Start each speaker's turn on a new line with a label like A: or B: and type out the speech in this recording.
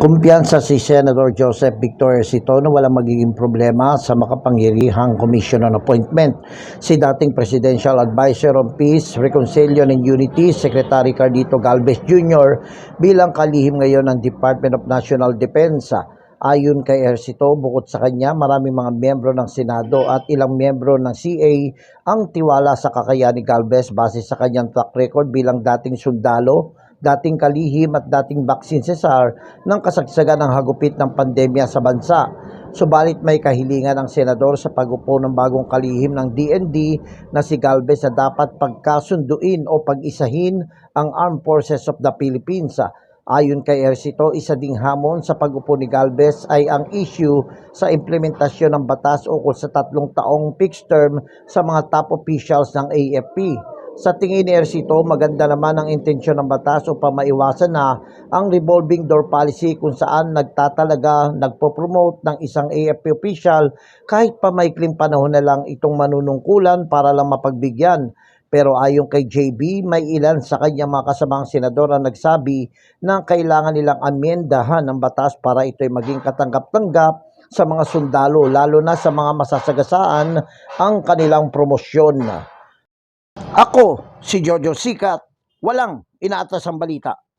A: Kumpiyansa si Senator Joseph Victor Sito na walang magiging problema sa makapangyarihang Commission on Appointment. Si dating Presidential Advisor on Peace, Reconciliation and Unity, Secretary Cardito Galvez Jr. bilang kalihim ngayon ng Department of National Defense. Ayon kay Ersito, bukod sa kanya, maraming mga miyembro ng Senado at ilang miyembro ng CA ang tiwala sa kakayahan ni Galvez base sa kanyang track record bilang dating sundalo, dating kalihim at dating vaccine cesar ng kasagsagan ng hagupit ng pandemya sa bansa. Subalit may kahilingan ng senador sa pag-upo ng bagong kalihim ng DND na si Galvez na dapat pagkasunduin o pag-isahin ang Armed Forces of the Philippines. Ayon kay Ersito, isa ding hamon sa pag-upo ni Galvez ay ang issue sa implementasyon ng batas ukol sa tatlong taong fixed term sa mga top officials ng AFP. Sa tingin ni Ersito, maganda naman ang intensyon ng batas upang maiwasan na ang revolving door policy kung saan nagtatalaga, nagpo-promote ng isang AFP official kahit pa maikling panahon na lang itong manunungkulan para lang mapagbigyan. Pero ayon kay JB, may ilan sa kanyang mga kasamang senador ang nagsabi na kailangan nilang amyendahan ng batas para ito'y maging katanggap-tanggap sa mga sundalo, lalo na sa mga masasagasaan ang kanilang promosyon. Ako, si Jojo Sikat, walang inaatas ang balita.